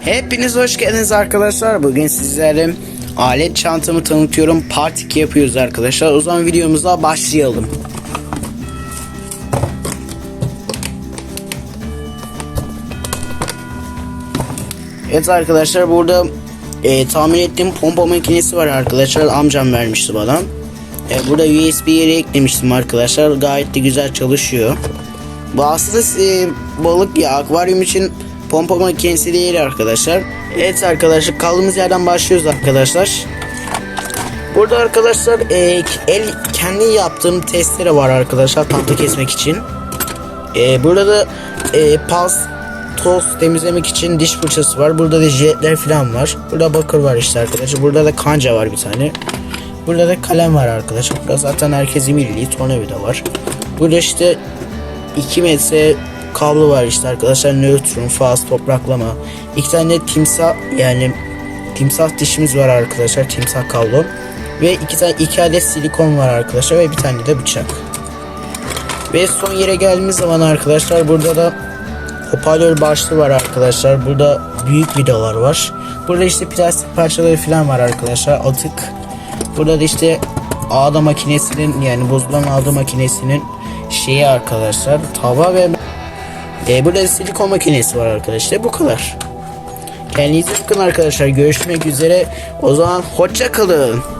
Hepiniz hoş geldiniz arkadaşlar. Bugün sizlere alet çantamı tanıtıyorum. Part 2 yapıyoruz arkadaşlar. O zaman videomuza başlayalım. Evet arkadaşlar burada e, tahmin ettiğim pompa makinesi var arkadaşlar. Amcam vermişti bana. E, burada USB yeri eklemiştim arkadaşlar. Gayet de güzel çalışıyor. Bu aslında e, balık ya akvaryum için pompa makinesi değil arkadaşlar. Evet arkadaşlar kaldığımız yerden başlıyoruz arkadaşlar. Burada arkadaşlar e, el kendi yaptığım testere var arkadaşlar tahta kesmek için. E, burada da e, pas toz temizlemek için diş fırçası var. Burada da jiletler falan var. Burada bakır var işte arkadaşlar. Burada da kanca var bir tane. Burada da kalem var arkadaşlar. Burada zaten herkesin bildiği tornavida var. Burada işte 2 metre kablo var işte arkadaşlar. Nötron, faz, topraklama. İki tane timsah yani timsah dişimiz var arkadaşlar. Timsah kablo. Ve iki tane iki adet silikon var arkadaşlar ve bir tane de bıçak. Ve son yere geldiğimiz zaman arkadaşlar burada da hoparlör başlığı var arkadaşlar. Burada büyük vidalar var. Burada işte plastik parçaları falan var arkadaşlar. Atık. Burada da işte ağda makinesinin yani bozulan ağda makinesinin şeyi arkadaşlar. Tava ve e, burada da silikon makinesi var arkadaşlar. Bu kadar. Kendinize bakın arkadaşlar. Görüşmek üzere. O zaman hoşça kalın.